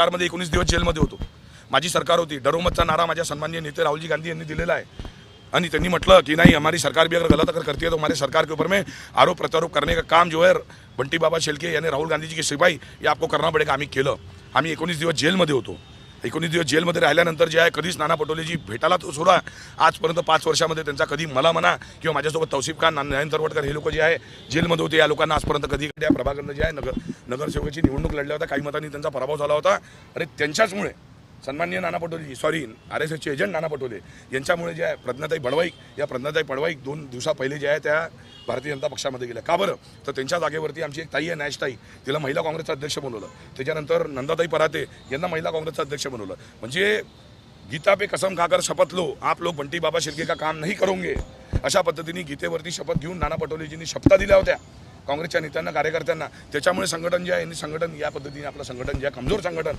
सरकारमध्ये एकोणीस दिवस जेलमध्ये होतो. माझी सरकार होती. डरोमतचा नारा माझ्या सन्माननीय नेते राहुलजी गांधी यांनी दिलेला आहे. आणि त्यांनी म्हटलं की नहीं हमारी सरकार भी अगर गलत अगर करती है तो हमारे सरकार के ऊपर में आरोप प्रत्यारोप करने का काम जो है बंटी बाबा शेलके यानी राहुल गांधी जी की सिपाही ये आपको करना पडेगा. आम्ही केलं. आम्ही एकोणीस दिवस जेलमध्ये होतो. एकोणीस दिवस जेलमध्ये राहिल्यानंतर जे आहे कधीच नाना पटोलेजी भेटायला तो सोडा आजपर्यंत पाच वर्षामध्ये त्यांचा कधी मला म्हणा किंवा माझ्यासोबत तौसिफ खान नयन तरवडकर हे लोक जे आहे जेलमध्ये होते. या लोकांना आजपर्यंत कधी या प्रभाकरनं जे आहे नगर नगरसेवकाची निवडणूक लढल्या होत्या. काही मतांनी त्यांचा पराभव झाला होता. अरे त्यांच्याचमुळे सन्माननीय Nana Patole ji sorry R S एसचे एजंट नाना पटोले यांच्यामुळे जे आहे प्रज्ञाताई बडवाईक या प्रज्ञाताई बडवाईक दोन दिवसा पहिले जे आहे त्या भारतीय जनता पक्षामध्ये गेल्या. का बरं? तर त्यांच्या जागेवरती आमची एक ताई आहे नॅशताई तिला महिला काँग्रेसचा अध्यक्ष बनवलं. त्याच्यानंतर नंदाताई पराते यांना महिला काँग्रेसचा अध्यक्ष बनवलं. म्हणजे गीता पे कसम खाकर शपथ लो. आप लोग बंटी बाबा शिर्के का काम नाही करोगे. अशा पद्धतीने गीतेवरती शपथ घेऊन नाना पटोलेजींनी शपथा दिल्या होत्या. काँग्रेसच्या नेत्यांना कार्यकर्त्यांना. त्याच्यामुळे संघटन जे आहे यांनी संघटन या पद्धतीने आपलं संघटन जे आहे कमजोर संघटन.